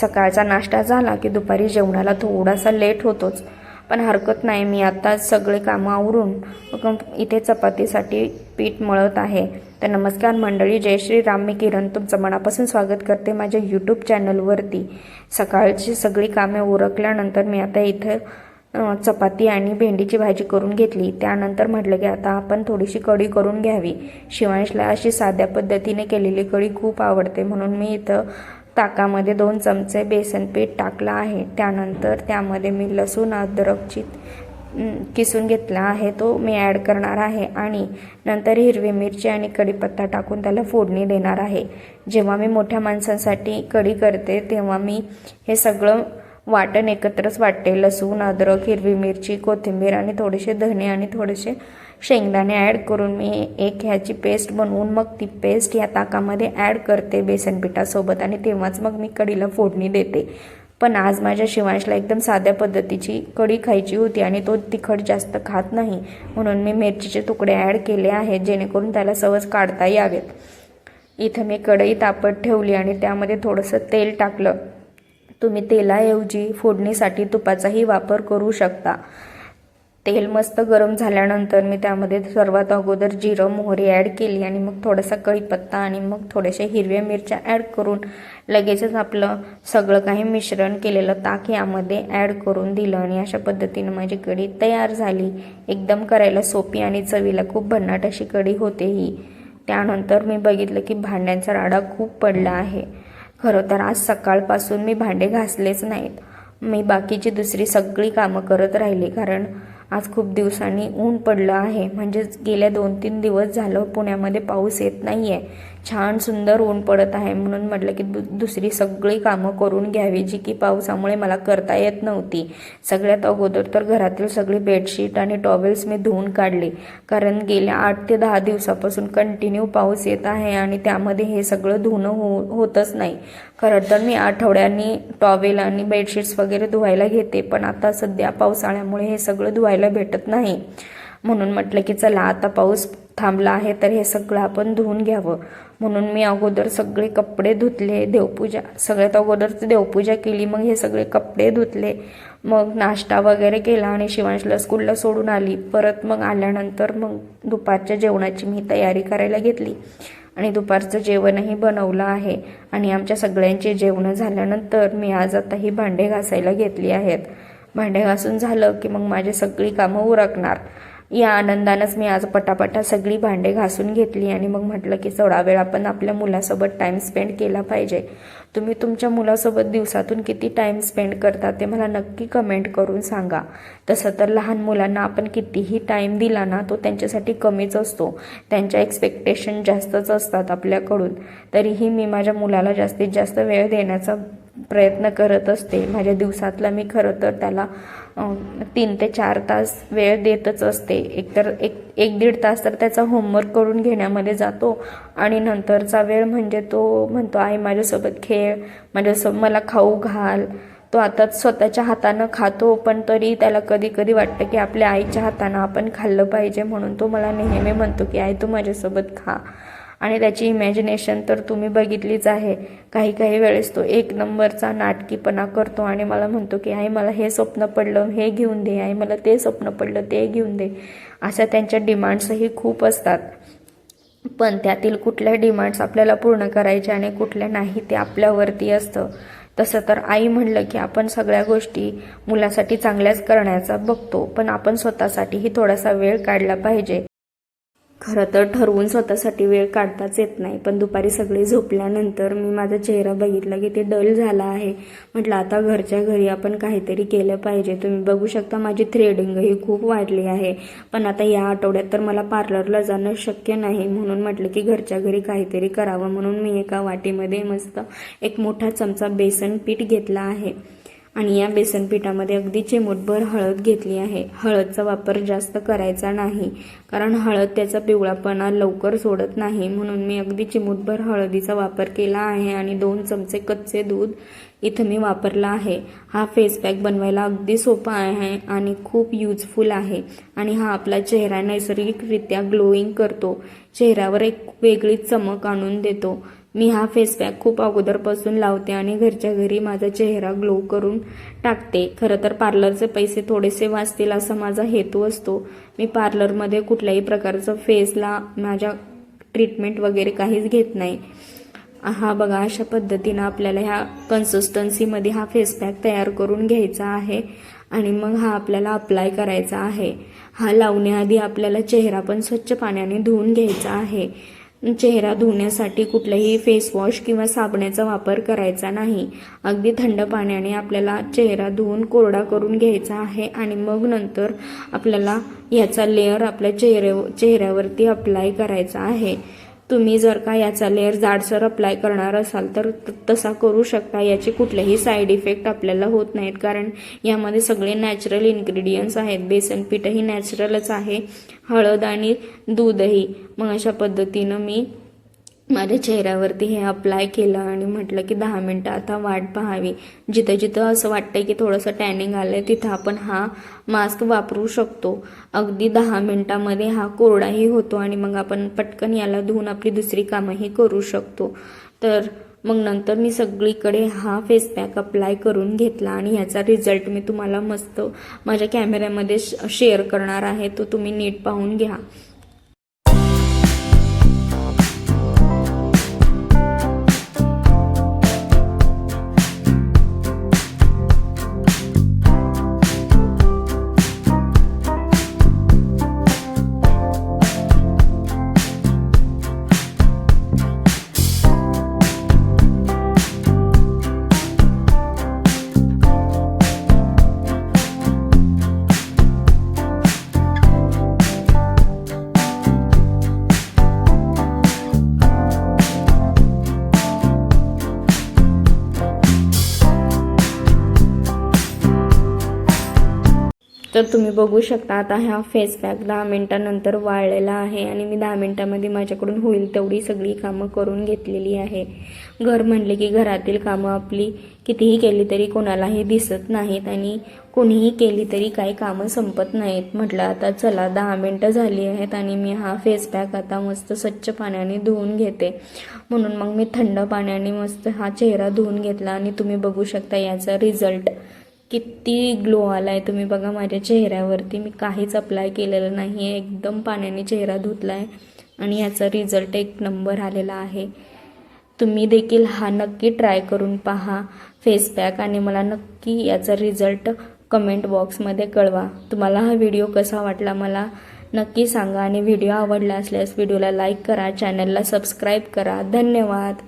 सकाळचा नाश्ता झाला की दुपारी जेवणाला थोडासा लेट होतोच. पण हरकत नाही मी आता सगळे कामं आवरून इथे चपातीसाठी पीठ मळत आहे. तर नमस्कार मंडळी जय श्रीराम. मी किरण. तुमचं मनापासून स्वागत करते माझ्या यूट्यूब चॅनलवरती सकाळची सगळी कामे उरकल्यानंतर मी आता इथं चपाती आणि भेंडीची भाजी करून घेतली. त्यानंतर म्हटलं की आता आपण थोडीशी कढी करून घ्यावी. शिवांशला अशी साध्या पद्धतीने केलेली कढी खूप आवडते म्हणून मी इथं ताकामध्ये दोन चमचे बेसन पीठ टाकलं आहे. त्यानंतर त्यामध्ये मी लसूण अद्रकची किसून घेतला आहे. तो मी ॲड करणार आहे आणि नंतर हिरवी मिरची आणि कढीपत्ता टाकून त्याला फोडणी देणार आहे. जेव्हा मी मोठ्या माणसांसाठी कढी करते तेव्हा मी हे सगळं वाटण एकत्रच वाटते. लसूण अद्रक हिरवी मिरची कोथिंबीर आणि थोडेसे धने आणि थोडेसे शेंगदाणे ॲड करून मी एक ह्याची पेस्ट बनवून मग ती पेस्ट या ताकामध्ये ॲड करते बेसन पिठासोबत आणि तेव्हाच मग मी कढीला फोडणी देते. पण आज माझ्या शिवांशला एकदम साध्या पद्धतीची कढी खायची होती आणि तो तिखट जास्त खात नाही. म्हणून मी मिरचीचे तुकडे ॲड केले आहेत जेणेकरून त्याला सहज काढता यावेत. इथं मी कढई तापत ठेवली आणि त्यामध्ये थोडंसं तेल टाकलं. तुम्ही तेलाऐवजी फोडणीसाठी तुपाचाही वापर करू शकता. तेल मस्त गरम झाल्यानंतर मी त्यामध्ये सर्वात अगोदर जिरं मोहरी ॲड केली आणि मग थोडासा कढीपत्ता आणि मग थोड्याशा हिरव्या मिरच्या ॲड करून लगेचच आपलं सगळं काही मिश्रण केलेलं ताक यामध्ये ॲड करून दिलं आणि अशा पद्धतीनं माझी कढी तयार झाली. एकदम करायला सोपी आणि चवीला खूप भन्नाट अशी कढी होते ही. त्यानंतर मी बघितलं की भांड्यांचा राडा खूप पडला आहे. खरं तर आज सकाळपासून मी भांडे घासलेच नाहीत. मी बाकीची दुसरी सगळी कामं करत राहिली कारण आज खूप दिवसांनी ऊन पडलं आहे. म्हणजेच गेल्या दोन तीन दिवस झालं पुण्यामध्ये पाऊस येत नाही आहे छान सुंदर ऊन पडत आहे म्हणून म्हटलं की दु दुसरी सगळी कामं करून घ्यावी जी की पावसामुळे मला करता येत नव्हती. सगळ्यात अगोदर तर घरातील सगळी बेडशीट आणि टॉवेल्स मी धुवून काढले. कारण गेल्या आठ ते दहा दिवसापासून कंटिन्यू पाऊस येत आहे आणि त्यामध्ये हे सगळं धुणं हो होतच नाही. खरं तर मी आठवड्यांनी टॉवेल आणि बेडशीट्स वगैरे धुवायला घेते पण आता सध्या पावसाळ्यामुळे हे सगळं धुवायला भेटत नाही. म्हणून म्हटलं की चला आता पाऊस थांबला आहे तर हे सगळं आपण धुवून घ्यावं. म्हणून मी अगोदर सगळे कपडे धुतले देवपूजा सगळ्यात अगोदर देवपूजा केली मग हे सगळे कपडे धुतले. मग नाश्ता वगैरे केला आणि शिवांशला स्कूलला सोडून आली. परत मग आल्यानंतर मग दुपारच्या जेवणाची मी तयारी करायला घेतली. आणि दुपारचं जेवणही बनवलं आहे. आणि आमच्या सगळ्यांचे जेवणं झाल्यानंतर मी आज आता ही भांडे घासायला घेतली आहेत. भांडे घासून झालं की मग माझी सगळी कामं उरकणार. या आनंदानंच मी आज पटापटा सगळी भांडे घासून घेतली आणि मग म्हटलं की थोडा वेळ आपण आपल्या मुलासोबत टाईम स्पेंड केला पाहिजे. तुम्ही तुमच्या मुलासोबत दिवसातून किती टाईम स्पेंड करता ते मला नक्की कमेंट करून सांगा. तसं तर लहान मुलांना आपण कितीही टाईम दिला ना तो त्यांच्यासाठी कमीच असतो. त्यांच्या एक्सपेक्टेशन जास्तच असतात आपल्याकडून. तरीही मी माझ्या मुलाला जास्तीत जास्त वेळ देण्याचा प्रयत्न करत असते. माझ्या दिवसातला मी खरं तर त्याला तीन ते चार तास वेळ देतच असते. एकतर एक एक दीड तास तर त्याचा होमवर्क करून घेण्यामध्ये जातो आणि नंतरचा वेळ म्हणजे तो म्हणतो आई माझ्यासोबत खेळ माझ्यासोबत मला खाऊ घाल. तो आता स्वतःच्या हातानं खातो पण तरी त्याला कधी कधी वाटतं की आपल्या आईच्या हातानं आपण खाल्लं पाहिजे म्हणून तो मला नेहमी म्हणतो की आई तू माझ्यासोबत खा. आणि त्याची इमॅजिनेशन तर तुम्ही बघितलीच आहे. काही काही वेळेस तो एक नंबरचा नाटकीपणा करतो आणि मला म्हणतो की आई मला हे स्वप्न पडलं हे घेऊन दे आई मला ते स्वप्न पडलं ते घेऊन दे. अशा त्यांच्या डिमांड्सही खूप असतात. पण त्यातील कुठल्या डिमांड्स आपल्याला पूर्ण करायच्या आणि कुठल्या नाही ते आपल्यावरती असतं. तसं तर आई म्हणलं की आपण सगळ्या गोष्टी मुलासाठी चांगल्याच करण्याचा बघतो पण आपण स्वतःसाठीही थोडासा वेळ काढला पाहिजे. खरं तर ठरवून स्वतःसाठी वेळ काढताच येत नाही. पण दुपारी सगळे झोपल्यानंतर मी माझा चेहरा बघितला की ते डल झाला आहे. म्हटलं आता घरच्या घरी आपण काहीतरी केलं पाहिजे. तुम्ही बघू शकता माझी थ्रेडिंग ही खूप वाढली आहे. पण आता या आठवड्यात तर मला पार्लरला जाणं शक्य नाही. म्हणून म्हटलं की घरच्या घरी काहीतरी करावं म्हणून मी एका वाटीमध्ये मस्त एक मोठा चमचा बेसन पीठ घेतला आहे. आणि या बेसन पिठामध्ये अगदी चिमूटभर हळद घेतली आहे. हळदचा वापर जास्त करायचा नाही कारण हळद त्याचा पिवळापणा लवकर सोडत नाही. म्हणून मी अगदी चिमूटभर हळदीचा वापर केला आहे आणि दोन चमचे कच्चे दूध इथं मी वापरला आहे. हा फेस पॅक बनवायला अगदी सोपा आहे आणि खूप युजफुल आहे आणि हा आपला चेहरा नैसर्गिकरित्या ग्लोईंग करतो. चेहऱ्यावर एक वेगळी चमक आणून देतो. मी हा फेस पॅक खूप अगोदरपासून लावते आणि घरच्या घरी माझा चेहरा ग्लो करून टाकते. खरं तर पार्लरचे पैसे थोडेसे वाचतील असा माझा हेतू असतो. मी पार्लरमध्ये कुठल्याही प्रकारचं फेसला माझ्या ट्रीटमेंट वगैरे काहीच घेत नाही. हा बघा अशा पद्धतीनं आपल्याला ह्या कन्सिस्टन्सीमध्ये हा फेस पॅक तयार करून घ्यायचा आहे आणि मग हा आपल्याला अप्लाय करायचा आहे. हा लावण्याआधी आपल्याला चेहरा पण स्वच्छ पाण्याने धुवून घ्यायचा आहे. चेहरा धुण्यासाठी कुठलाही फेस वॉश किंवा साबणाचा वापर करायचा नाही. अगदी थंड पाण्याने आपल्याला चेहरा धुवून कोरडा करून घ्यायचा आहे आणि मग नंतर आपल्याला याचा लेअर आपल्या चेहऱ्या चेहऱ्यावरती अप्लाय करायचा आहे. तुम्ही जर का याचा लेअर जाडसर अप्लाय करणार असाल तर त- तसा करू शकता. याचे कुठलेही साईड इफेक्ट आपल्याला होत नाहीत. कारण यामध्ये सगळे नॅचरल इन्ग्रेडियंट्स आहेत. बेसन पीठही नॅचरलच आहे. हळद आणि दूधही. मग अशा पद्धतीनं मी माझ्या चेहऱ्यावरती हे अप्लाय केलं आणि म्हटलं की दहा मिनटं आता वाट पाहावी. जिथं जिथं असं वाटतं की थोडंसं टॅनिंग आलं आहे तिथं आपण हा मास्क वापरू शकतो. अगदी दहा मिनटामध्ये हा कोरडाही होतो आणि मग आपण पटकन याला धुवून आपली दुसरी कामंही करू शकतो. तर मग नंतर मी सगळीकडे हा फेस पॅक अप्लाय करून घेतला आणि ह्याचा रिझल्ट मी तुम्हाला मस्त माझ्या कॅमेऱ्यामध्ये शेअर करणार आहे. तो तुम्ही नीट पाहून घ्या. तर तुम्ही बघू शकता आता हा फेस पॅक दहा मिनटानंतर वाळलेला आहे आणि मी दहा मिनटामध्ये माझ्याकडून होईल तेवढी सगळी कामं करून घेतलेली आहे. घर म्हणले की घरातील कामं आपली कितीही केली तरी कोणालाही दिसत नाहीत आणि कोणीही केली तरी काही कामं संपत नाहीत. म्हटलं आता चला दहा मिनटं झाली आहेत आणि मी हा फेस पॅक आता मस्त स्वच्छ पाण्याने धुवून घेते. म्हणून मग मी थंड पाण्याने मस्त हा चेहरा धुवून घेतला आणि तुम्ही बघू शकता याचा रिझल्ट किती ग्लो आला आहे तुम्ही बघा माझ्या चेहऱ्यावरती. मी काहीच अप्लाय केलेलं नाही आहे एकदम पाण्याने चेहरा धुतला आहे आणि याचा रिझल्ट एक नंबर आलेला आहे. तुम्ही देखील हा नक्की ट्राय करून पहा. फेस पॅक आणि मला नक्की याचा रिझल्ट कमेंट बॉक्समध्ये कळवा. तुम्हाला हा व्हिडिओ कसा वाटला मला नक्की सांगा. आणि व्हिडिओ आवडला असल्यास व्हिडिओला लाईक करा. चॅनलला सबस्क्राईब करा. धन्यवाद.